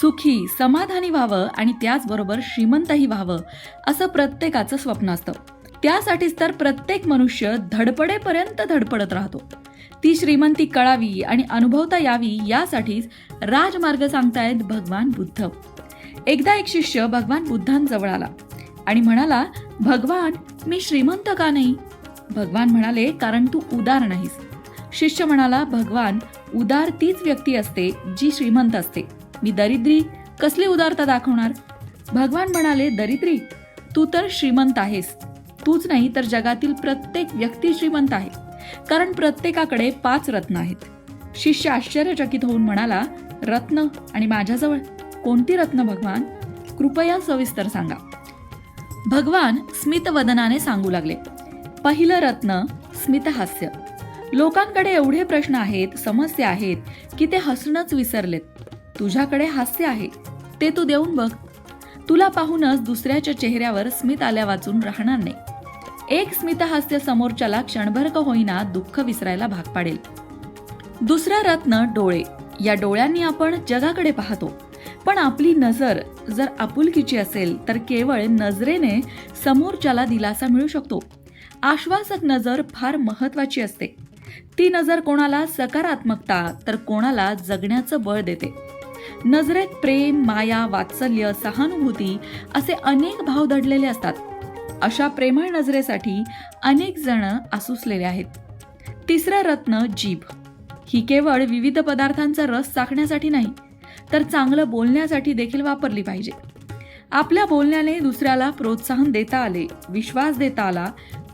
सुखी समाधानी व्हावं आणि त्याचबरोबर श्रीमंतही व्हावं असं प्रत्येकाचं स्वप्न असतं. त्यासाठीच तर प्रत्येक मनुष्य धडपडेपर्यंत धडपडत राहतो. ती श्रीमंती कळावी आणि अनुभवता यावी यासाठीच राजमार्ग सांगतायत भगवान बुद्ध. एकदा एक शिष्य भगवान बुद्धांजवळ आला आणि म्हणाला भगवान मी श्रीमंत का नाही? भगवान म्हणाले कारण तू उदार नाहीस. शिष्य म्हणाला भगवान उदार तीच व्यक्ती असते जी श्रीमंत असते. मी दरिद्री कसली उदारता दाखवणार? भगवान म्हणाले दरिद्री तू तर श्रीमंत आहेस. तूच नाही तर जगातील प्रत्येक व्यक्ती श्रीमंत आहे. कारण प्रत्येकाकडे पाच रत्न आहेत. शिष्य आश्चर्यचकित होऊन म्हणाला रत्न आणि माझ्याजवळ कोणती रत्न भगवान? कृपया सविस्तर सांगा. भगवान स्मितवदनाने सांगू लागले पहिलं रत्न स्मितहास्य. लोकांकडे एवढे प्रश्न आहेत समस्या आहेत की ते हसणंच विसरलेत. तुझ्याकडे हास्य आहे. ते तू देऊन बघ. तुला पाहूनच दुसऱ्याच्या चेहऱ्यावर स्मित आल्या वाचून राहणार नाही. एक स्मितहास्य समोरच्याला क्षणभर का होईना दुःख विसरायला भाग पाडेल. दुसरा रत्न डोळे. या डोळ्यांनी आपण जगाकडे पाहतो. पण आपली नजर जर आपुलकीची असेल तर केवळ नजरेने समोरच्याला दिलासा मिळू शकतो. आश्वासक नजर फार महत्वाची असते. ती नजर कोणाला सकारात्मकता तर कोणाला जगण्याचं बळ देते. नजरेत प्रेम माया वात्सल्य सहानुभूती असे अनेक भाव दडलेले असतात. अशा प्रेमळ नजरेसाठी अनेक जण आसुसलेले आहेत. तिसरं रत्न जीभ. ही केवळ विविध पदार्थांचा रस चाखण्यासाठी नाही तर चांगलं बोलण्यासाठी देखील वापरली पाहिजे. आपल्या बोलण्याने दुसऱ्याला प्रोत्साहन देता आले विश्वास देता आला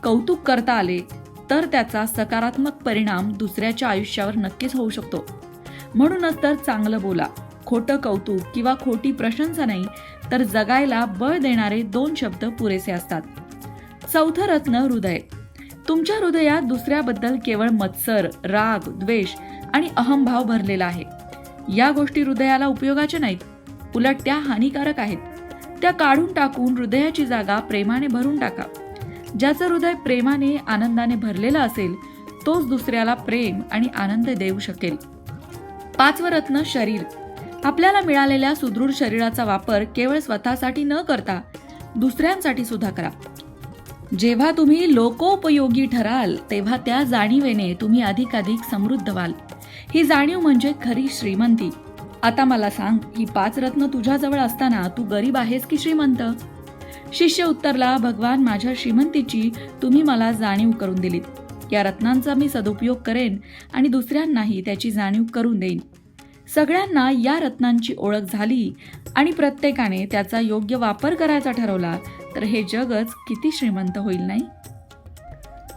कौतुक करता आले तर त्याचा सकारात्मक परिणाम दुसऱ्याच्या आयुष्यावर नक्कीच होऊ शकतो. म्हणूनच तर चांगलं बोला. खोटं कौतुक किंवा खोटी प्रशंसा नाही तर जगायला बळ देणारे दोन शब्द पुरेसे असतात. चौथं रत्न हृदय. तुमच्या हृदयात दुसऱ्याबद्दल केवळ मत्सर राग द्वेष आणि अहंभाव भरलेला आहे. या गोष्टी हृदयाला उपयोगाच्या नाहीत. उलट त्या हानिकारक आहेत. त्या काढून टाकून हृदयाची जागा प्रेमाने भरून टाका. ज्याचं हृदय प्रेमाने आनंदाने भरलेलं असेल तोच दुसऱ्याला प्रेम आणि आनंद देऊ शकेल. पाचवं रत्न शरीर. आपल्याला मिळालेल्या सुदृढ शरीराचा वापर केवळ स्वतःसाठी न करता दुसऱ्यांसाठी सुद्धा करा. जेव्हा तुम्ही लोकोपयोगी ठराल तेव्हा त्या जाणीवेने तुम्ही अधिकाधिक समृद्ध व्हाल. ही जाणीव म्हणजे खरी श्रीमंती. आता मला सांग ही पाच रत्न तुझ्याजवळ असताना तू गरीब आहेस की श्रीमंत? शिष्य उत्तरला भगवान माझ्या श्रीमंतीची तुम्ही मला जाणीव करून दिलीत. या रत्नांचा मी सदुपयोग करेन आणि दुसऱ्यांनाही त्याची जाणीव करून देईन. सगळ्यांना या रत्नांची ओळख झाली आणि प्रत्येकाने त्याचा योग्य वापर करायचा ठरवला तर हे जगच किती श्रीमंत होईल नाही?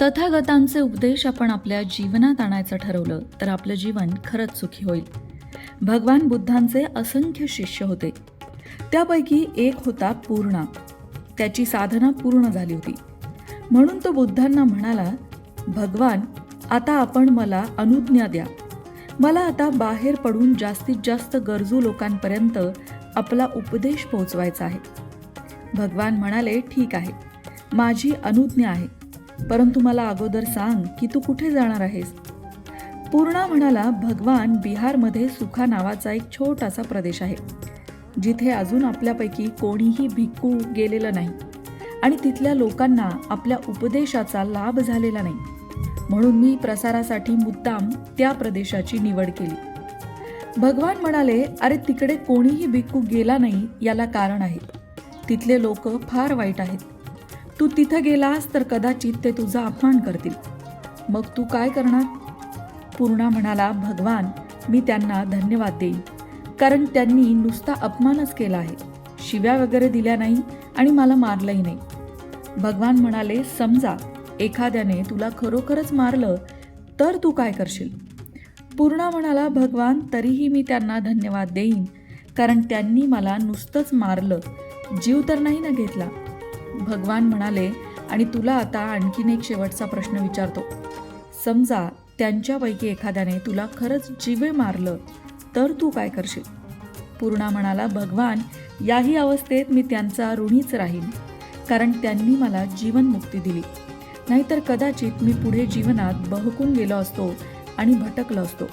तथागतांचे उपदेश आपण आपल्या जीवनात आणायचं ठरवलं तर आपलं जीवन खरंच सुखी होईल. भगवान बुद्धांचे असंख्य शिष्य होते. त्यापैकी एक होता पूर्णा. त्याची साधना पूर्ण झाली होती. म्हणून तो बुद्धांना म्हणाला भगवान आता आपण मला अनुज्ञा द्या. मला आता बाहेर पडून जास्तीत जास्त गरजू लोकांपर्यंत आपला उपदेश पोहोचवायचा आहे. भगवान म्हणाले ठीक आहे. माझी अनुज्ञा आहे. परंतु मला अगोदर सांग की तू कुठे जाणार आहेस? पूर्णा म्हणाला भगवान बिहारमध्ये सुखा नावाचा एक छोटासा प्रदेश आहे. जिथे अजून आपल्यापैकी कोणीही भिक्खू गेलेलं नाही आणि तिथल्या लोकांना आपल्या उपदेशाचा लाभ झालेला नाही. म्हणून मी प्रसारासाठी मुद्दाम त्या प्रदेशाची निवड केली. भगवान म्हणाले अरे तिकडे कोणीही भिक्खू गेला नाही याला कारण आहे. तिथले लोक फार वाईट आहेत. तू तिथं गेलास तर कदाचित ते तुझा अपमान करतील. मग तू काय करणार? पूर्णा म्हणाला भगवान मी त्यांना धन्यवाद देईन. कारण त्यांनी नुसता अपमानच केला आहे. शिव्या वगैरे दिल्या नाही आणि मला मारलंही नाही. भगवान म्हणाले समजा एखाद्याने तुला खरोखरच मारलं तर तू काय करशील? पूर्णा म्हणाला भगवान तरीही मी त्यांना धन्यवाद देईन कारण त्यांनी मला नुसतंच मारलं जीव तर नाही ना घेतला. भगवान म्हणाले आणि तुला आता आणखीन एक शेवटचा प्रश्न विचारतो. समजा त्यांच्यापैकी एखाद्याने तुला खरंच जीवे मारलं तर तू काय करशील? पूर्णा म्हणाला भगवान याही अवस्थेत मी त्यांचा ऋणीच राहीन कारण त्यांनी मला जीवनमुक्ती दिली. नाहीतर कदाचित मी पुढे जीवनात बहकून गेलो असतो आणि भटकलो असतो.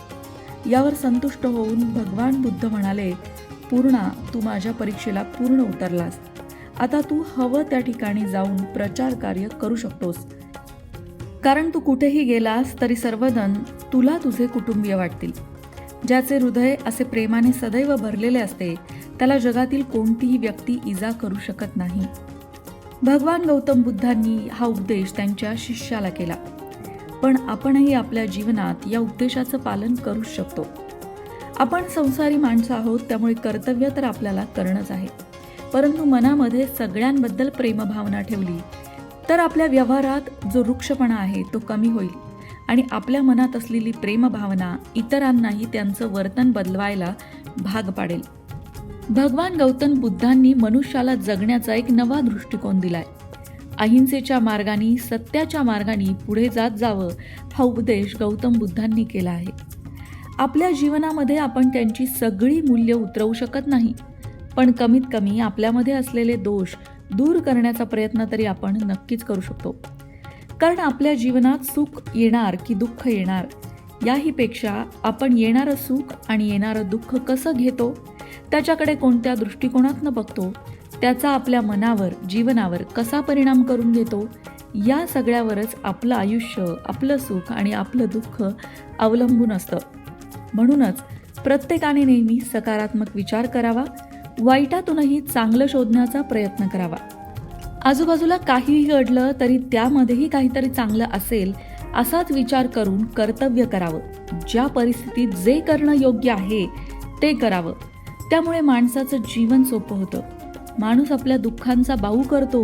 यावर संतुष्ट होऊन भगवान बुद्ध म्हणाले पूर्णा तू माझ्या परीक्षेला पूर्ण उतरलास. आता तू हवं त्या ठिकाणी जाऊन प्रचार कार्य करू शकतोस. कारण तू कुठेही गेलास तरी सर्वजण तुला तुझे कुटुंबीय वाटतील. ज्याचे हृदय असे प्रेमाने सदैव भरलेले असते त्याला जगातील कोणतीही व्यक्ती इजा करू शकत नाही. भगवान गौतम बुद्धांनी हा उपदेश त्यांच्या शिष्याला केला. पण आपणही आपल्या जीवनात या उपदेशाचं पालन करू शकतो. आपण संसारी माणसं आहोत त्यामुळे कर्तव्य तर आपल्याला करणंच आहे. परंतु मनामध्ये सगळ्यांबद्दल प्रेमभावना ठेवली तर आपल्या व्यवहारात जो वृक्षपणा आहे तो कमी होईल. आणि आपल्या मनात असलेली प्रेमभावना इतरांनाही त्यांचं वर्तन बदलवायला भाग पाडेल. भगवान गौतम बुद्धांनी मनुष्याला जगण्याचा एक नवा दृष्टिकोन दिलाय. अहिंसेच्या मार्गाने सत्याच्या मार्गाने पुढे जात जावं हा उपदेश गौतम बुद्धांनी केला आहे. आपल्या जीवनामध्ये आपण त्यांची सगळी मूल्य उतरवू शकत नाही पण कमीत कमी आपल्यामध्ये असलेले दोष दूर करण्याचा प्रयत्न तरी आपण नक्कीच करू शकतो. कारण आपल्या जीवनात सुख येणार की दुःख येणार याहीपेक्षा आपण येणारं सुख आणि येणारं दुःख कसं घेतो? त्याच्याकडे कोणत्या दृष्टिकोनातनं बघतो? त्याचा आपल्या मनावर जीवनावर कसा परिणाम करून घेतो? या सगळ्यावरच आपलं आयुष्य आपलं सुख आणि आपलं दुःख अवलंबून असतं. म्हणूनच प्रत्येकाने नेहमी सकारात्मक विचार करावा वाईटातूनही चांगलं शोधण्याचा प्रयत्न करावा. आजूबाजूला काहीही घडलं तरी त्यामध्येही काहीतरी चांगलं असेल असाच विचार करून कर्तव्य करावं. ज्या परिस्थितीत जे करणं योग्य आहे ते करावं. त्यामुळे माणसाचं जीवन सोपं होतं. माणूस आपल्या दुःखांचा बाऊ करतो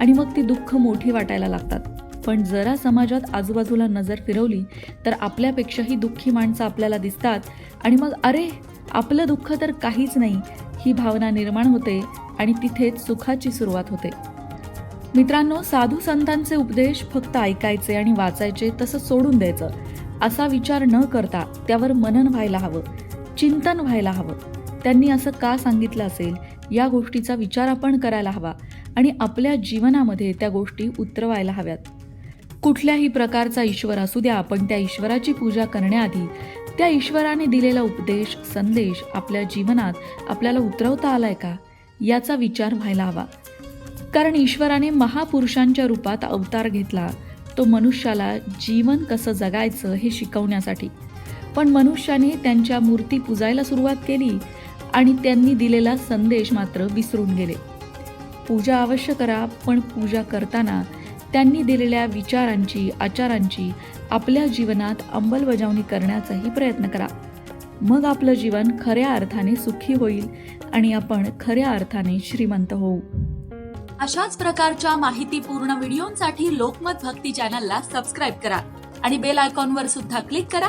आणि मग ती दुःख मोठी वाटायला लागतात. पण जरा समाजात आजूबाजूला नजर फिरवली तर आपल्यापेक्षाही दुःखी माणसं आपल्याला दिसतात आणि मग अरे आपलं दुःख तर काहीच नाही. ही भावना निर्माण होते आणि तिथेच सुखाची सुरुवात होते. मित्रांनो साधू संतांचे उपदेश फक्त ऐकायचे आणि वाचायचे तसं सोडून द्यायचं. असा विचार न करता त्यावर मनन व्हायला हवं चिंतन व्हायला हवं. त्यांनी असं का सांगितलं असेल? या गोष्टीचा विचार आपण करायला हवा आणि आपल्या जीवनामध्ये त्या गोष्टी उतरवायला हव्यात. कुठल्याही प्रकारचा ईश्वर असू द्या आपण त्या ईश्वराची पूजा करण्याआधी त्या ईश्वराने दिलेला उपदेश संदेश आपल्या जीवनात आपल्याला उतरवता आलाय का? याचा विचार व्हायला हवा. कारण ईश्वराने महापुरुषांच्या रूपात अवतार घेतला तो मनुष्याला जीवन कसं जगायचं हे शिकवण्यासाठी. पण मनुष्याने त्यांच्या मूर्ती पुजायला सुरुवात केली आणि त्यांनी दिलेला संदेश मात्र विसरून गेले. पूजा अवश्य करा पण पूजा करताना त्यांनी दिलेल्या विचारांची आचारांची आपल्या जीवनात अंमलबजावणी करण्याचाही प्रयत्न करा. मग आपलं जीवन खऱ्या अर्थाने सुखी होईल आणि आपण खऱ्या अर्थाने श्रीमंत होऊ. अशाच प्रकारच्या माहितीपूर्ण व्हिडिओंसाठी लोकमत भक्ती चॅनलला सबस्क्राईब करा आणि बेल आयकॉनवर सुद्धा क्लिक करा